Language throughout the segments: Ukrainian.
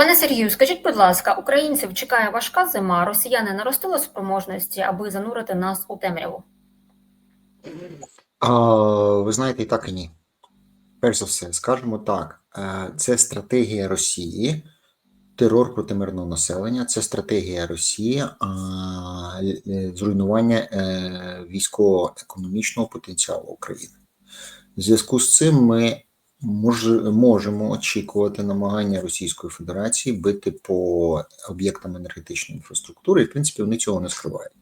Пане Сергію, скажіть, будь ласка, українців чекає важка зима, росіяни наростили спроможності, аби занурити нас у темряву? Ви знаєте, і так і ні. Перш за все, скажемо так: е, це стратегія Росії, терор проти мирного населення, це стратегія Росії е, зруйнування е, військово-економічного потенціалу України. В зв'язку з цим ми можемо очікувати намагання Російської Федерації бити по об'єктам енергетичної інфраструктури, і в принципі вони цього не скривають.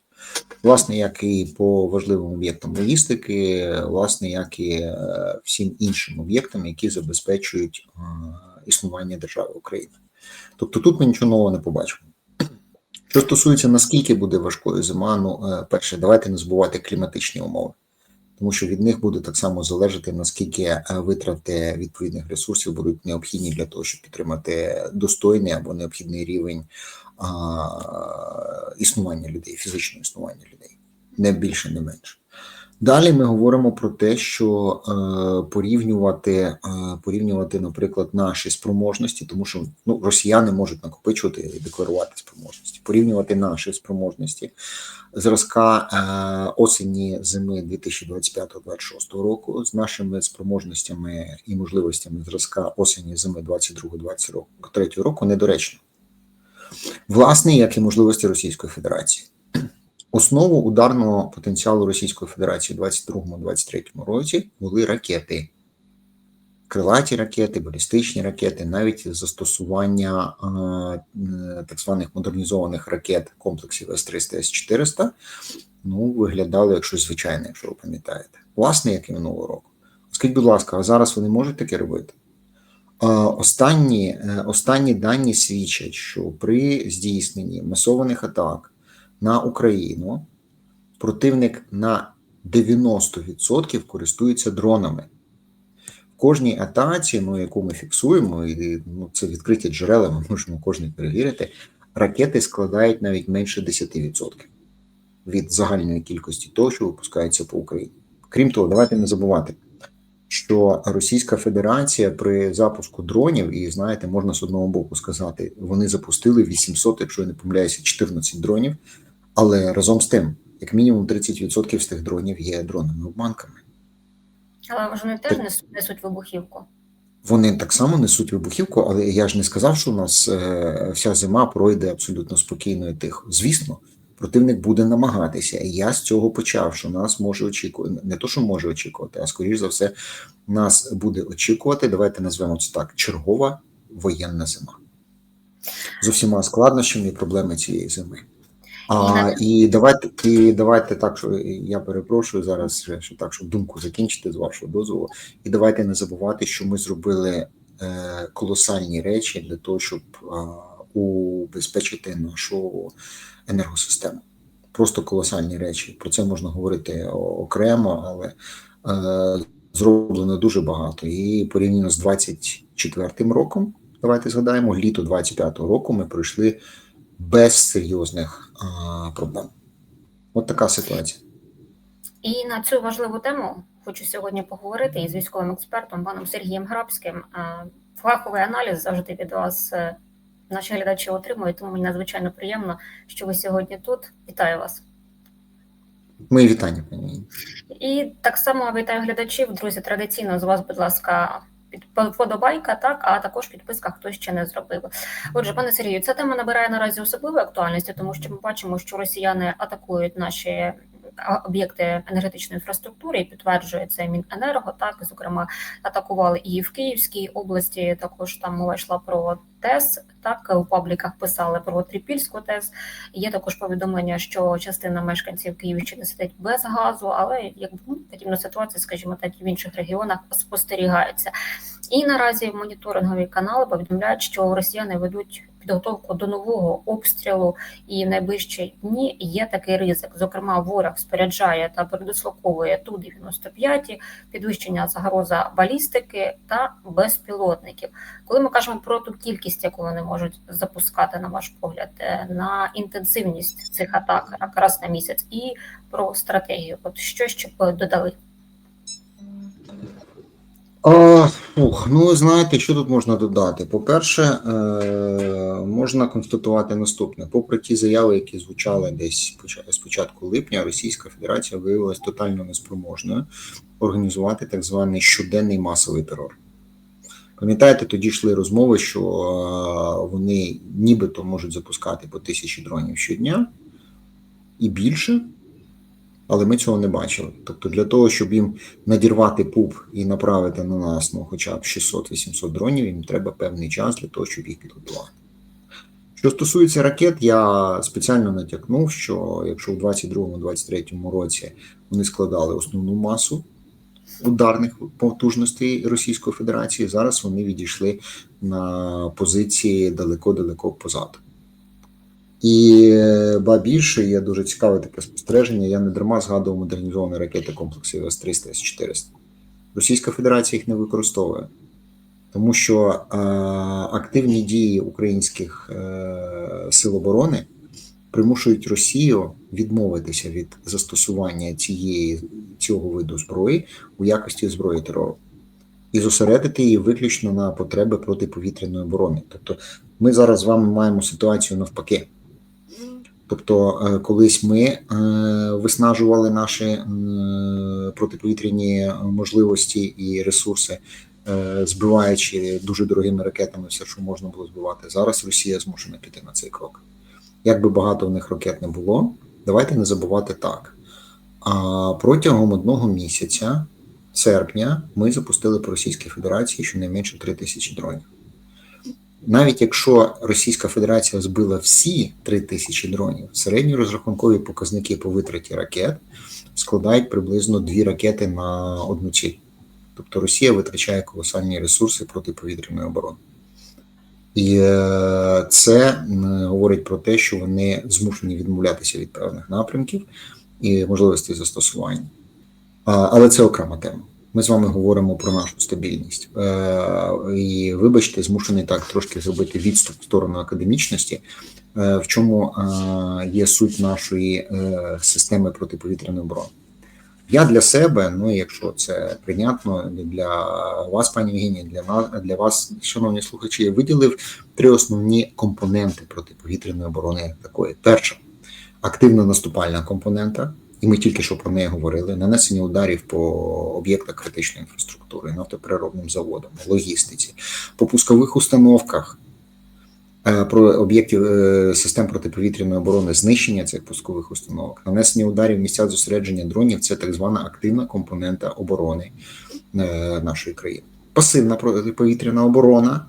Власне, як і по важливим об'єктам логістики, власне, як і е, всім іншим об'єктам, які забезпечують е, існування держави України. Тобто тут ми нічого нового не побачимо. Що стосується наскільки буде важкою зима, ну е, перше, давайте не забувати кліматичні умови, тому що від них буде так само залежати наскільки е, витрати відповідних ресурсів будуть необхідні для того, щоб підтримати достойний або необхідний рівень а, існування людей, фізичного існування людей, не більше, не менше. Далі ми говоримо про те, що е, порівнювати, е, порівнювати, наприклад, наші спроможності, тому що ну, росіяни можуть накопичувати і декларувати спроможності, порівнювати наші спроможності зразка е, осені зими 2025-2026 року з нашими спроможностями і можливостями зразка осені зими 22-23 року недоречно. Власне, як і можливості Російської Федерації. Основу ударного потенціалу Російської Федерації у 22-23 році були ракети, крилаті ракети, балістичні ракети, навіть застосування так званих модернізованих ракет комплексів С-300, С-400, ну, виглядало як щось звичайне, якщо ви пам'ятаєте. Власне, як і минулого року. Скажіть, будь ласка, а зараз вони можуть таке робити? Останні, е, останні дані свідчать, що при здійсненні масованих атак на Україну противник на 90% користується дронами. В кожній атаці, ну, яку ми фіксуємо, і ну, це відкриті джерела, ми можемо кожен перевірити, ракети складають навіть менше 10% від загальної кількості того, що випускається по Україні. Крім того, давайте не забувати що Російська Федерація при запуску дронів, і знаєте, можна з одного боку сказати, вони запустили 800, якщо я не помиляюся, 14 дронів. Але разом з тим, як мінімум 30% з тих дронів є дронами обманками. Але вони теж несуть, несуть вибухівку. Вони так само несуть вибухівку, але я ж не сказав, що у нас е, вся зима пройде абсолютно спокійно і тихо. Звісно, противник буде намагатися. І я з цього почав, що нас може очікувати, не то, що може очікувати, а скоріш за все, нас буде очікувати. Давайте назвемо це так: чергова воєнна зима з усіма складнощами і проблеми цієї зими. А, І давайте і давайте так, що я перепрошую зараз, що так, щоб думку закінчити з вашого дозволу. І давайте не забувати, що ми зробили е, колосальні речі для того, щоб е, убезпечити нашу енергосистему. Просто колосальні речі. Про це можна говорити окремо, але е, зроблено дуже багато. І порівняно з 24-м роком, давайте згадаємо, літо 25-го року ми пройшли без серйозних проблем. От така ситуація. І на цю важливу тему хочу сьогодні поговорити із військовим експертом паном Сергієм Грабським. Е, фаховий аналіз завжди від вас е, наші глядачі отримують, тому мені надзвичайно приємно, що ви сьогодні тут. Вітаю вас. Мої вітання. І так само вітаю глядачів. Друзі, традиційно з вас, будь ласка, Подобайка, так, а також підписка, хто ще не зробив. Отже, пане Сергію, ця тема набирає наразі особливої актуальності, тому що ми бачимо, що росіяни атакують наші об'єкти енергетичної інфраструктури і підтверджує це Міненерго. Так, зокрема, атакували і в Київській області. Також там мова йшла про ТЕС. Так у пабліках писали про Трипільську ТЕС. Є також повідомлення, що частина мешканців Київщини сидить без газу, але ну, подібна ситуація, скажімо так, і в інших регіонах спостерігається. І наразі моніторингові канали повідомляють, що росіяни ведуть підготовку до нового обстрілу, і в найближчі дні є такий ризик. Зокрема, ворог споряджає та передислоковує ту 95 підвищення загроза балістики та безпілотників. Коли ми кажемо про ту кількість, яку вони можуть запускати, на ваш погляд, е, на інтенсивність цих атак раз на місяць, і про стратегію, от що ще додали. О, Ух, ну знаєте, що тут можна додати? По-перше, е, можна констатувати наступне: попри ті заяви, які звучали десь з початку липня, Російська Федерація виявилась тотально неспроможною організувати так званий щоденний масовий терор. Пам'ятаєте, тоді йшли розмови, що е, вони нібито можуть запускати по тисячі дронів щодня і більше, але ми цього не бачили. Тобто, для того, щоб їм надірвати пуп і направити на нас ну, хоча б 600-800 дронів, їм треба певний час для того, щоб їх підготувати. Що стосується ракет, я спеціально натякнув, що якщо в 22-23 році вони складали основну масу ударних потужностей Російської Федерації, зараз вони відійшли на позиції далеко-далеко позаду. І ба більше є дуже цікаве таке спостереження. Я не дарма згадував модернізовані ракети комплексів С-300, С-400. Російська Федерація їх не використовує, тому що е, активні дії українських е, сил оборони примушують Росію відмовитися від застосування цієї цього виду зброї у якості зброї терору і зосередити її виключно на потреби протиповітряної оборони. Тобто, ми зараз з вами маємо ситуацію навпаки. Тобто, е, колись ми е, виснажували наші е, протиповітряні можливості і ресурси, збиваючи дуже дорогими ракетами все, що можна було збивати. Зараз Росія змушена піти на цей крок. Як би багато в них ракет не було, давайте не забувати так. А протягом одного місяця, серпня, ми запустили по Російській Федерації щонайменше 3 тисячі дронів. Навіть якщо Російська Федерація збила всі 3 тисячі дронів, середні розрахункові показники по витраті ракет складають приблизно 2 ракети на одну ціль. Тобто Росія витрачає колосальні ресурси протиповітряної оборони. І е, це говорить про те, що вони змушені відмовлятися від певних напрямків і можливостей застосування. Але це окрема тема. Ми з вами говоримо про нашу стабільність. Е, І вибачте, змушений так трошки зробити відступ в сторону академічності, е, в чому е, є суть нашої системи протиповітряної оборони. Я для себе, ну якщо це прийнятно для вас, пані Євгенія, для нас для вас, шановні слухачі, я виділив три основні компоненти протиповітряної оборони такої. Перша активна наступальна компонента, і ми тільки що про неї говорили: нанесення ударів по об'єктах критичної інфраструктури, нафтопереробним заводам, логістиці, по пускових установках. е, Про об'єктів е, систем протиповітряної оборони, знищення цих пускових установок, нанесення ударів в місця зосередження дронів це так звана активна компонента оборони е, нашої країни. Пасивна протиповітряна оборона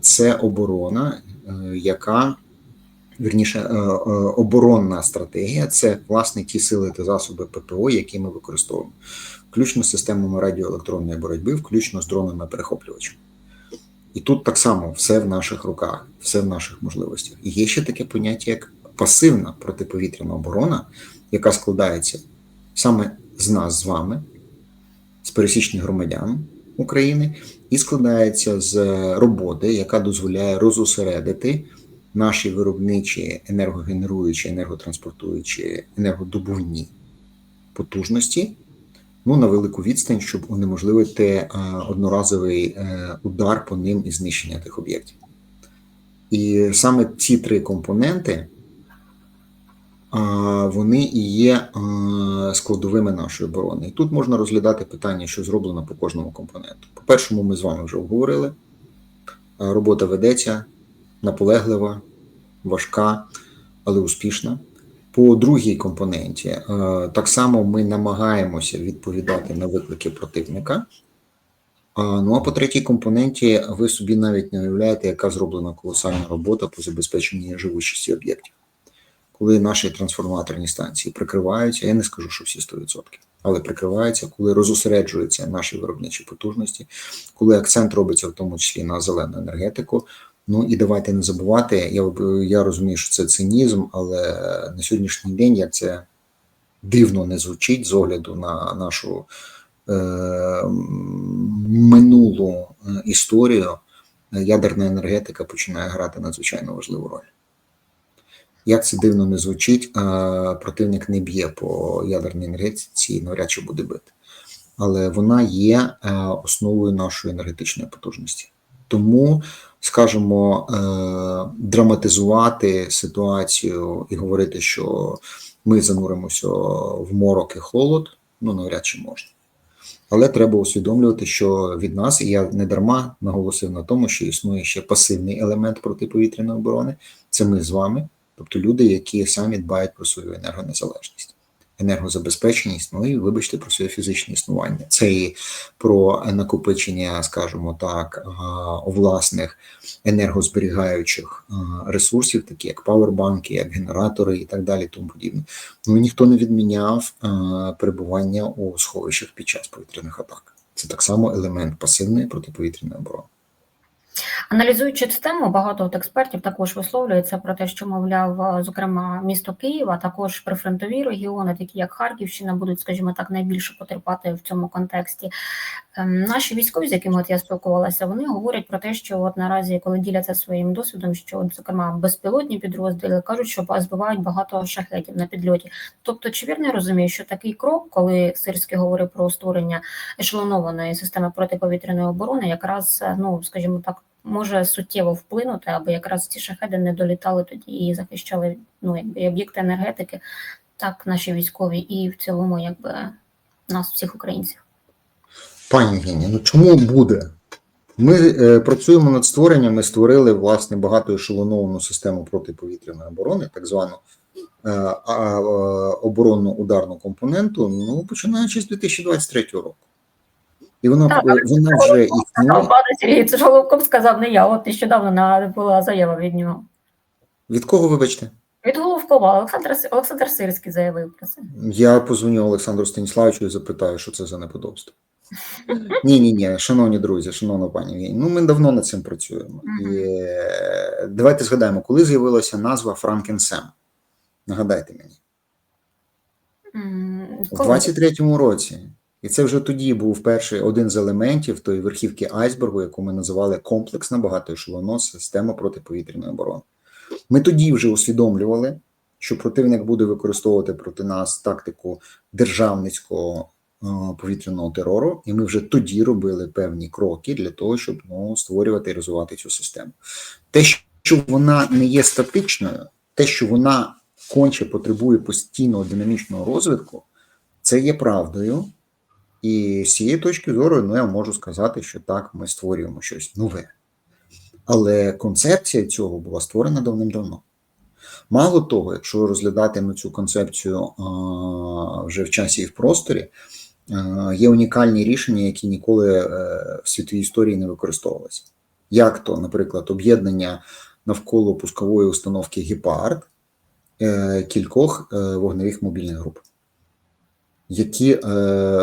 це оборона, яка вірніше, е, е, оборонна стратегія це власне ті сили та засоби ППО, які ми використовуємо, включно з системами радіоелектронної боротьби, включно з дронами перехоплювачами. І тут так само все в наших руках, все в наших можливостях. І є ще таке поняття, як пасивна протиповітряна оборона, яка складається саме з нас з вами, з пересічних громадян України, і складається з роботи, яка дозволяє розосередити наші виробничі енергогенеруючі, енерготранспортуючі, енергодобувні потужності ну, на велику відстань, щоб унеможливити е, одноразовий е, удар по ним і знищення тих об'єктів. І саме ці три компоненти вони і є е, складовими нашої оборони. І тут можна розглядати питання, що зроблено по кожному компоненту. По першому, ми з вами вже обговорили. Робота ведеться наполеглива, важка, але успішна. По другій компоненті, е, так само ми намагаємося відповідати на виклики противника. Ну а по третій компоненті, ви собі навіть не уявляєте, яка зроблена колосальна робота по забезпеченні живучості об'єктів. Коли наші трансформаторні станції прикриваються, я не скажу, що всі 100%, але прикриваються, коли розосереджуються наші виробничі потужності, коли акцент робиться в тому числі на зелену енергетику. Ну і давайте не забувати. Я я розумію, що це цинізм, але на сьогоднішній день як це дивно не звучить з огляду на нашу е, минулу історію, ядерна енергетика починає грати надзвичайно важливу роль. Як це дивно не звучить, противник не б'є по ядерній енергетиці і навряд чи буде бити. але вона є е, основою нашої енергетичної потужності. Тому, скажімо, е, драматизувати ситуацію і говорити, що ми зануримося в морок і холод, ну навряд чи можна. Але треба усвідомлювати, що від нас, і я не дарма наголосив на тому, що існує ще пасивний елемент протиповітряної оборони. Це ми з вами, тобто люди, які самі дбають про свою енергонезалежність, енергозабезпеченість, ну і вибачте про своє фізичне існування. Це і про накопичення, скажімо так, власних енергозберігаючих ресурсів, такі як павербанки, як генератори і так далі, тому подібне. Ну ніхто не відміняв перебування у сховищах під час повітряних атак. Це так само елемент пасивної протиповітряної оборони. Аналізуючи цю тему, багато от експертів також висловлюється про те, що мовляв, зокрема, місто Києва, також прифронтові регіони, такі як Харківщина, будуть, скажімо так, найбільше потерпати в цьому контексті. Ем, Наші військові, з якими от я спілкувалася, вони говорять про те, що от наразі, коли діляться своїм досвідом, що от, зокрема безпілотні підрозділи кажуть, що збивають багато шахетів на підльоті. Тобто, чи вірно я розумію, що такий крок, коли Сирський говорив про створення ешелонованої системи протиповітряної оборони, якраз ну скажімо так, може суттєво вплинути, аби якраз ці шахеди не долітали тоді і захищали ну якби об'єкти енергетики, так наші військові, і в цілому, якби нас, всіх українців. Пані Євгенія, ну чому буде? Ми е, працюємо над створенням, ми створили власне багатоешелоновану систему протиповітряної оборони, так звану е, е, оборонну ударну компоненту, ну починаючи з 2023 року. І вона, Так, вона вже існує. пане Сергій, це ж Головков сказав не я. От нещодавно на була заява від нього. Від кого, вибачте? Від Головкова Олександр Олександр Сирський заявив про це. Я позвоню Олександру Станіславовичу і запитаю, що це за неподобство. Ні, ні, ні, шановні друзі, шановна пані ну ми давно над цим працюємо. І е, давайте згадаємо, коли з'явилася назва Франкенсем. Нагадайте мені. У 23-му році. І це вже тоді був перший один з елементів тої верхівки айсбергу, яку ми називали комплексна багатоешелонна система протиповітряної оборони. Ми тоді вже усвідомлювали, що противник буде використовувати проти нас тактику державницького е, повітряного терору, і ми вже тоді робили певні кроки для того, щоб ну, створювати і розвивати цю систему. Те, що вона не є статичною, те, що вона конче потребує постійного динамічного розвитку, це є правдою. І з цієї точки зору, ну я можу сказати, що так, ми створюємо щось нове. Але концепція цього була створена давним-давно. Мало того, якщо розглядати на цю концепцію а, вже в часі і в просторі, а, є унікальні рішення, які ніколи е, в світовій історії не використовувалися. Як то, наприклад, об'єднання навколо пускової установки Гепард е, кількох е, вогневих мобільних груп які е,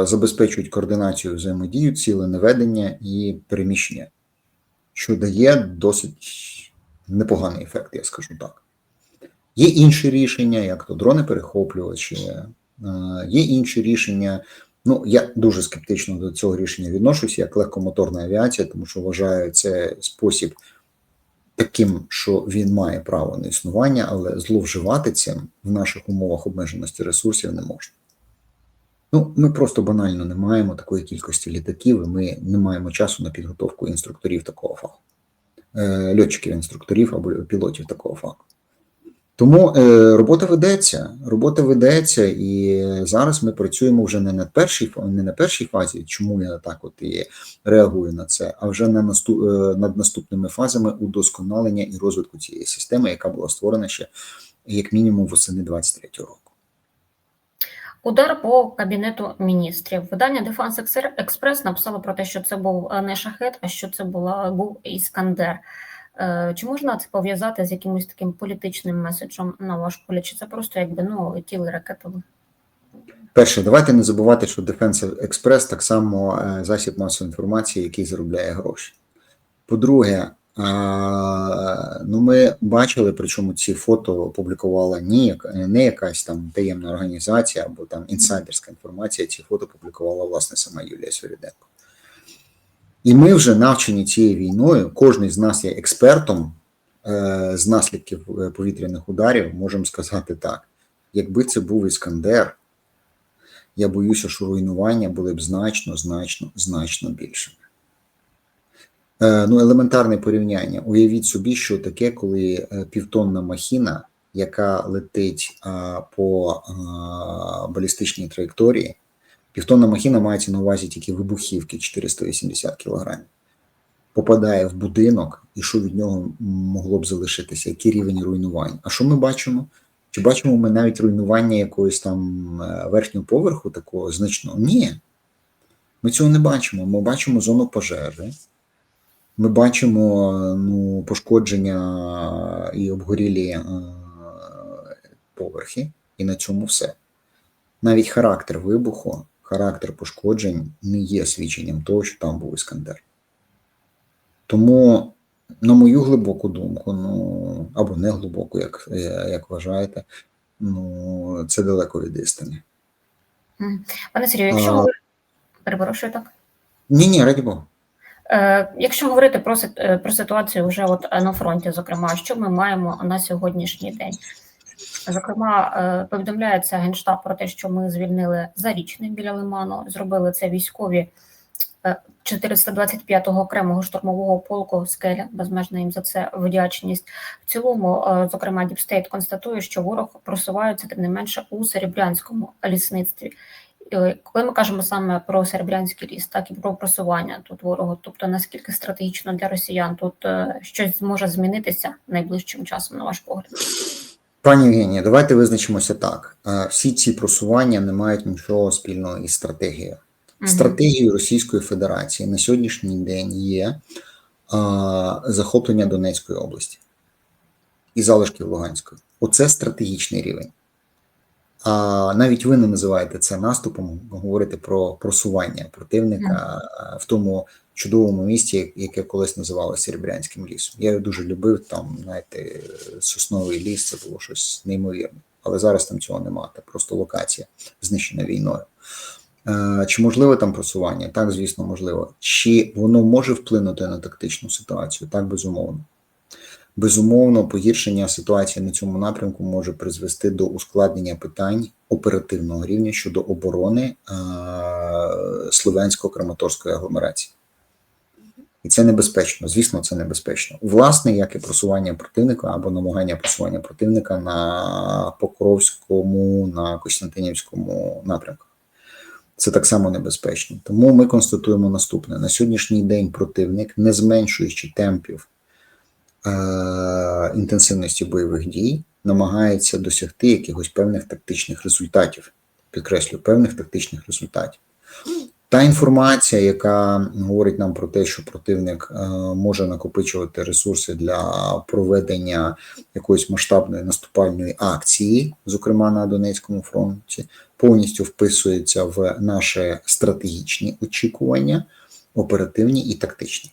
забезпечують координацію взаємодію, ціленеведення і переміщення, що дає досить непоганий ефект, я скажу так. Є інші рішення, як то дрони-перехоплювачі, е, є інші рішення. Ну, я дуже скептично до цього рішення відношуся, як легкомоторна авіація, тому що вважаю це спосіб таким, що він має право на існування, але зловживати цим в наших умовах обмеженості ресурсів не можна. Ну, ми просто банально не маємо такої кількості літаків, і ми не маємо часу на підготовку інструкторів такого фаху, е, льотчиків, інструкторів або пілотів такого фаху. Тому е, робота ведеться, робота ведеться, і зараз ми працюємо вже не на першій не на першій фазі, чому я так от і реагую на це, а вже на наступ, е, над наступними фазами удосконалення і розвитку цієї системи, яка була створена ще як мінімум восени 23 року. Удар по кабінету міністрів. Видання Дефанс Експрес написало про те, що це був е, не шахет, а що це була був іскандер. Е, Чи можна це пов'язати з якимось таким політичним меседжем на ваш погляд? Чи це просто якби ну летіли ракетами? Перше, давайте не забувати, що Defense Express так само е, засіб масової інформації, який заробляє гроші. По-друге, ну ми бачили, причому ці фото опублікувала не якась там таємна організація або там інсайдерська інформація. Ці фото публікувала власне сама Юлія Свириденко. І ми вже навчені цією війною, кожен з нас є експертом е, з наслідків е, повітряних ударів, можемо сказати так: якби це був Іскандер, я боюся, що руйнування були б значно, значно, значно більшими. Е, ну, елементарне порівняння. Уявіть собі, що таке, коли е, півтонна махіна, яка летить а, по балістичній траєкторії, півтонна махіна мається на увазі тільки вибухівки 480 кг, попадає в будинок, і що від нього могло б залишитися, який рівень руйнувань. А що ми бачимо? Чи бачимо ми навіть руйнування якогось там е, верхнього поверху такого значного? Ні. Ми цього не бачимо. Ми бачимо зону пожежі, ми бачимо ну, пошкодження і обгорілі е, поверхи, і на цьому все. Навіть характер вибуху, характер пошкоджень не є свідченням того, що там був Іскандер. Тому, на мою глибоку думку, ну або не глибоку, як, е, як вважаєте, ну це далеко від істини. Пане Сергію, якщо говорити... перепрошую так. Ні, ні, раді Богу. Е, Якщо говорити про, е, про ситуацію вже от е, на фронті, зокрема, що ми маємо на сьогоднішній день? Зокрема, повідомляється Генштаб про те, що ми звільнили Зарічний біля Лиману, зробили це військові е, 425-го окремого штурмового полку «Скеля», безмежна їм за це вдячність. В цілому, зокрема, Діпстейт констатує, що ворог просувається тим не менше у серебрянському лісництві. І коли ми кажемо саме про серебрянський ліс, так і про просування тут ворогу, тобто наскільки стратегічно для росіян тут е, щось зможе змінитися найближчим часом, на ваш погляд? Пані Євгенія, давайте визначимося так. Е, Всі ці просування не мають нічого спільного із стратегією. Мгм. Стратегією Російської Федерації на сьогоднішній день є а, захоплення Донецької області і залишків Луганської. Оце стратегічний рівень. А навіть ви не називаєте це наступом, говорите про просування противника в тому чудовому місті, яке колись називалося Серебрянським лісом. Я його дуже любив. Там, знаєте, сосновий ліс це було щось неймовірне. Але зараз там цього немає. Це просто локація знищена війною. Чи можливе там просування? Так, звісно, можливо. Чи воно може вплинути на тактичну ситуацію? Так, безумовно. Безумовно, погіршення ситуації на цьому напрямку може призвести до ускладнення питань оперативного рівня щодо оборони е, Слов'янсько-Краматорської агломерації. І це небезпечно. Звісно, це небезпечно. Власне, як і просування противника або намагання просування противника на Покровському, на Костянтинівському напрямку. Це так само небезпечно. Тому ми констатуємо наступне: на сьогоднішній день противник, не зменшуючи темпів інтенсивності бойових дій, намагається досягти якихось певних тактичних результатів. Підкреслю, певних тактичних результатів. Та інформація, яка говорить нам про те, що противник е, може накопичувати ресурси для проведення якоїсь масштабної наступальної акції, зокрема на Донецькому фронті, повністю вписується в наші стратегічні очікування, оперативні і тактичні.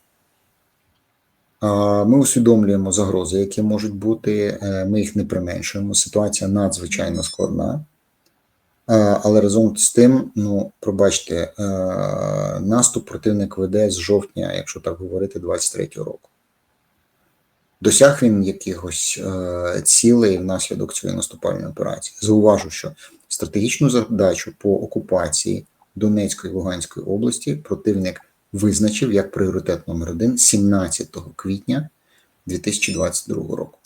Ми усвідомлюємо загрози, які можуть бути, е, ми їх не применшуємо. Ситуація надзвичайно складна. Е, Але разом з тим, ну пробачте, е, наступ противник веде з жовтня, якщо так говорити, 23-го року. Досяг він якихось цілей внаслідок цієї наступальної операції. Зауважу, що стратегічну задачу по окупації Донецької і Луганської області противник визначив як пріоритет номер один 17 квітня 2022 року.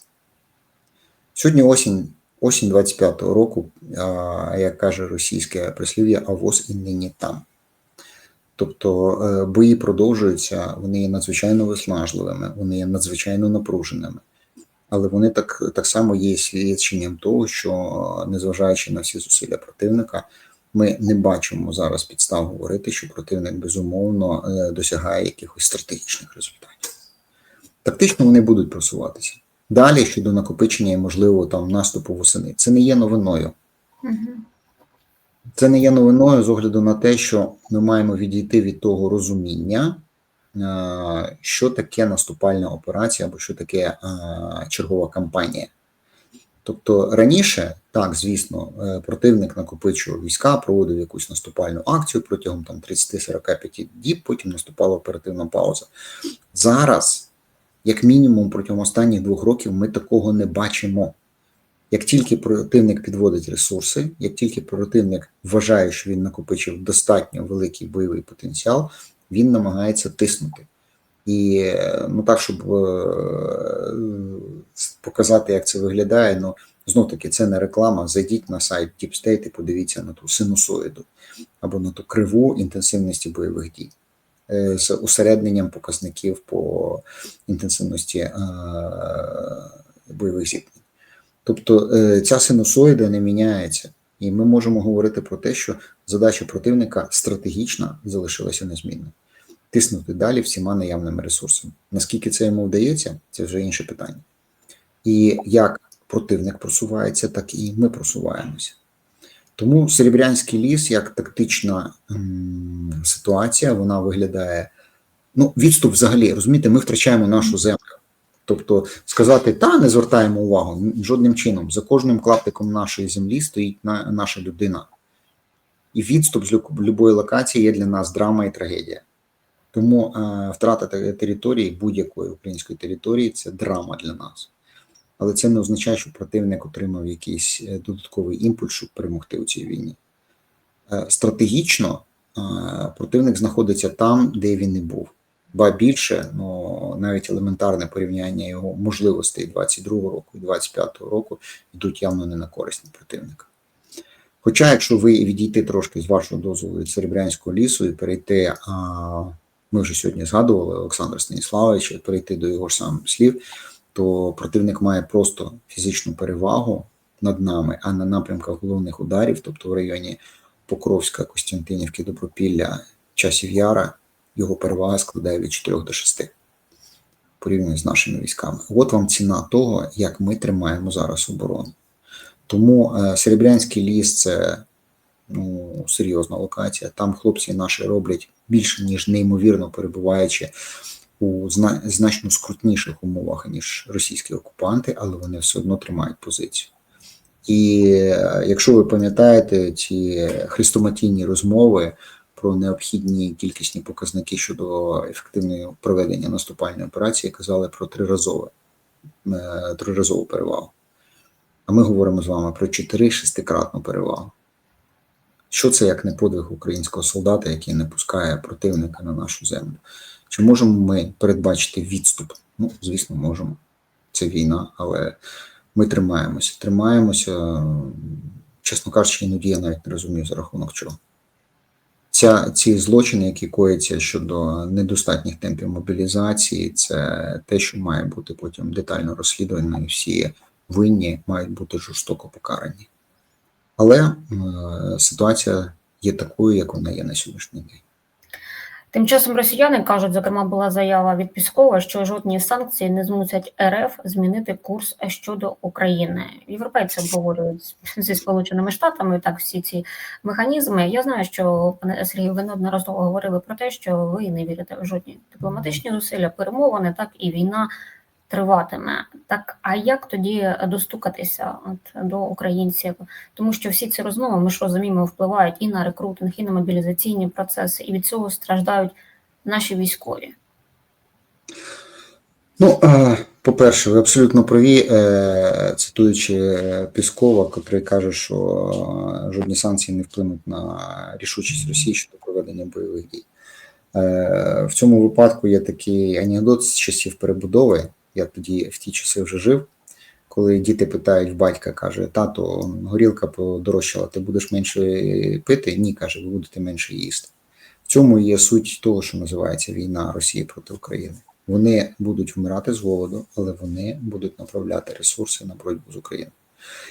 Сьогодні осінь осінь 25-го року, а, як каже російське прислів'я, а воз і нині там. Тобто е, бої продовжуються, вони є надзвичайно виснажливими, вони є надзвичайно напруженими, але вони так, так само є свідченням того, що незважаючи на всі зусилля противника, ми не бачимо зараз підстав говорити, що противник безумовно е, досягає якихось стратегічних результатів. Тактично вони будуть просуватися. Далі щодо накопичення і можливо там наступу восени, це не є новиною. Це не є новиною з огляду на те, що ми маємо відійти від того розуміння, е, що таке наступальна операція або що таке е, чергова кампанія. Тобто раніше, так, звісно, е, противник накопичував війська, проводив якусь наступальну акцію протягом там 30-45 діб, потім наступала оперативна пауза. Зараз, як мінімум, протягом останніх двох років ми такого не бачимо. Як тільки противник підводить ресурси, як тільки противник вважає, що він накопичив достатньо великий бойовий потенціал, він намагається тиснути. І е, ну так, щоб е, показати, як це виглядає, ну знов таки це не реклама. Зайдіть на сайт Deep State і подивіться на ту синусоїду або на ту криву інтенсивності бойових дій е, з усередненням показників по інтенсивності е, бойових зіткнень. Тобто е, ця синусоїда не міняється, і ми можемо говорити про те, що задача противника стратегічна залишилася незмінною. Тиснути далі всіма наявними ресурсами. Наскільки це йому вдається, це вже інше питання. І як противник просувається, так і ми просуваємося. Тому Серебрянський ліс як тактична м, ситуація, вона виглядає. Ну, відступ взагалі, розумієте, ми втрачаємо нашу землю. Тобто сказати, та не звертаємо увагу жодним чином. За кожним клаптиком нашої землі стоїть на, наша людина. І відступ з будь-якої локації є для нас драма і трагедія. Тому е, втрата території, будь-якої української території це драма для нас. Але це не означає, що противник отримав якийсь е, додатковий імпульс, щоб перемогти у цій війні. Е, стратегічно е, противник знаходиться там, де він не був. Ба більше, ну навіть елементарне порівняння його можливостей 22-го року і 25-го року йдуть явно не на користь противника. Хоча, якщо ви відійти трошки з вашого дозволу від Серебрянського лісу і перейти, ми вже сьогодні згадували Олександра Станіславовича, перейти до його ж самих слів, то противник має просто фізичну перевагу над нами, а на напрямках головних ударів, тобто в районі Покровська, Костянтинівки, Добропілля, Часів Яра, його перевага складає від 4 до 6 порівняно з нашими військами. От вам ціна того, як ми тримаємо зараз оборону. Тому е, Серебрянський ліс це ну, серйозна локація. Там хлопці наші роблять більше, ніж неймовірно перебуваючи у зна- значно скрутніших умовах, ніж російські окупанти, але вони все одно тримають позицію. І е, якщо ви пам'ятаєте ці хрестоматійні розмови про необхідні кількісні показники щодо ефективного проведення наступальної операції, казали про триразове, е, триразову перевагу. А ми говоримо з вами про 4-6-кратну перевагу. Що це як не подвиг українського солдата, який не пускає противника на нашу землю? Чи можемо ми передбачити відступ? Ну, звісно, можемо. Це війна, але ми тримаємося. Тримаємося, чесно кажучи, іноді я навіть не розумію за рахунок чого. Ця, ці злочини, які кояться щодо недостатніх темпів мобілізації, це те, що має бути потім детально розслідувано, і всі винні мають бути жорстоко покарані. Але е, ситуація є такою, як вона є на сьогоднішній день. Тим часом росіяни кажуть, зокрема, була заява від Піскова, що жодні санкції не змусять РФ змінити курс щодо України. Європейці обговорюють зі Сполученими Штатами так всі ці механізми. Я знаю, що пане Сергію, ви неодноразово говорили про те, що ви не вірите в жодні дипломатичні зусилля, перемовини, так і війна триватиме. Так, а як тоді достукатися от до українців? Тому що всі ці розмови, ми ж розуміємо, впливають і на рекрутинг, і на мобілізаційні процеси, і від цього страждають наші військові. Ну, е, по-перше, ви абсолютно праві, е, цитуючи Піскова, котрий каже, що е, жодні санкції не вплинуть на рішучість Росії щодо проведення бойових дій. Е, В цьому випадку є такий анекдот з часів перебудови. Я тоді в ті часи вже жив. Коли діти питають батька, каже: тато, горілка подорожчала, ти будеш менше пити? Ні, каже, ви будете менше їсти. В цьому є суть того, що називається війна Росії проти України. Вони будуть вмирати з голоду, але вони будуть направляти ресурси на боротьбу з Україною.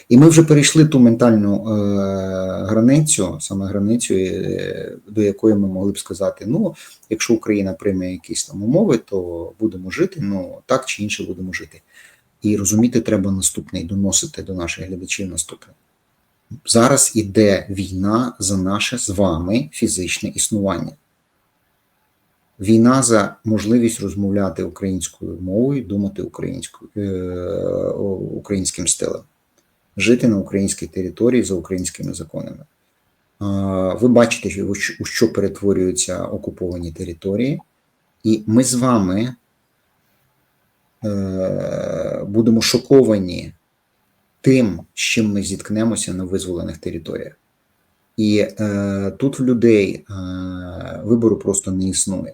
І ми вже перейшли ту ментальну е, границю, саме границю, е, до якої ми могли б сказати: ну, якщо Україна прийме якісь там умови, то будемо жити, ну так чи інше будемо жити. І розуміти треба наступне, і доносити до наших глядачів наступне. Зараз іде війна за наше з вами фізичне існування. Війна за можливість розмовляти українською мовою, думати українською, е, українським стилем, жити на українській території за українськими законами. Ви бачите, у що перетворюються окуповані території, і ми з вами е, будемо шоковані тим, з чим ми зіткнемося на визволених територіях. І е, тут в людей е, вибору просто не існує.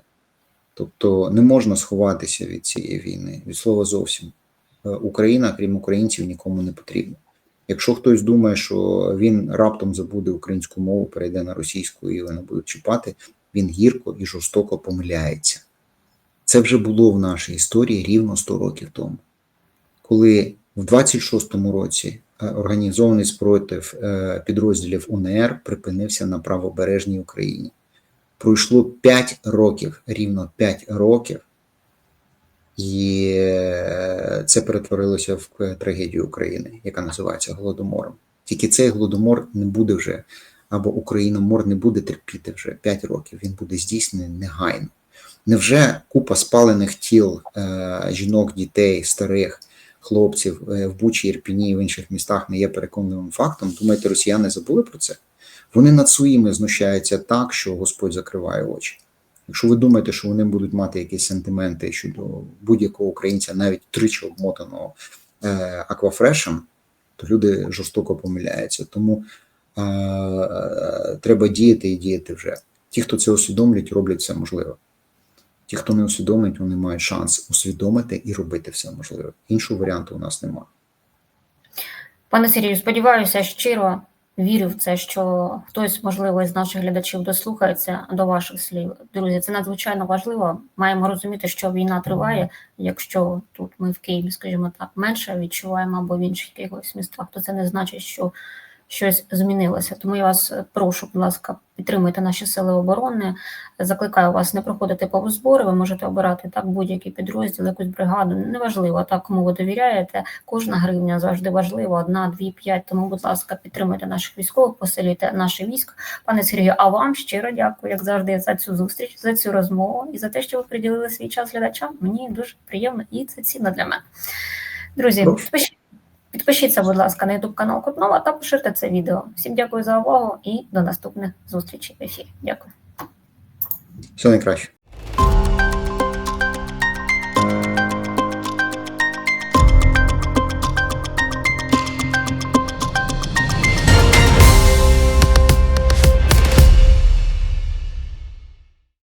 Тобто не можна сховатися від цієї війни, від слова зовсім. Е, Україна, крім українців, нікому не потрібна. Якщо хтось думає, що він раптом забуде українську мову, перейде на російську і не будуть чіпати, він гірко і жорстоко помиляється. Це вже було в нашій історії рівно 100 років тому, коли в 26-му році е, організований спротив е, підрозділів УНР припинився на правобережній Україні. Пройшло 5 років, рівно 5 років, і е, це перетворилося в е, трагедію України, яка називається Голодомором. Тільки цей голодомор не буде вже, або Україномор не буде терпіти вже 5 років, він буде здійснений негайно. Невже купа спалених тіл е, жінок, дітей, старих хлопців в Бучі, Ірпіні і в інших містах не є переконливим фактом? Думаєте, росіяни забули про це? Вони над своїми знущаються так, що Господь закриває очі. Якщо ви думаєте, що вони будуть мати якісь сентименти щодо будь-якого українця, навіть тричі обмотаного е, аквафрешем, то люди жорстоко помиляються. Тому е, е, треба діяти і діяти вже. Ті, хто це усвідомлюють, роблять все можливе. Ті, хто не усвідомить, вони мають шанс усвідомити і робити все можливе. Іншого варіанту у нас немає. Пане Сергію, сподіваюся, щиро вірю в це, що хтось, можливо, із наших глядачів дослухається до ваших слів. Друзі, це надзвичайно важливо. Маємо розуміти, що війна триває. Якщо тут ми в Києві, скажімо так, менше відчуваємо або в інших якихось містах, то це не значить, що щось змінилося. Тому я вас прошу, будь ласка, підтримуйте наші сили оборони. Закликаю вас не проходити повз збори. Ви можете обирати так будь-який підрозділ, якусь бригаду. Неважливо, так кому ви довіряєте. Кожна гривня завжди важлива, одна, дві, п'ять. Тому, будь ласка, підтримуйте наших військових, посилюйте наше військо. Пане Сергію, а вам щиро дякую, як завжди, за цю зустріч, за цю розмову і за те, що ви приділили свій час глядачам. Мені дуже приємно і це цінно для мене. Друзі, Прошу. Підпишіть. Підпишіться, будь ласка, на YouTube канал Кутнова та поширте це відео. Всім дякую за увагу і до наступних зустрічей в ефірі. Дякую. Все найкраще.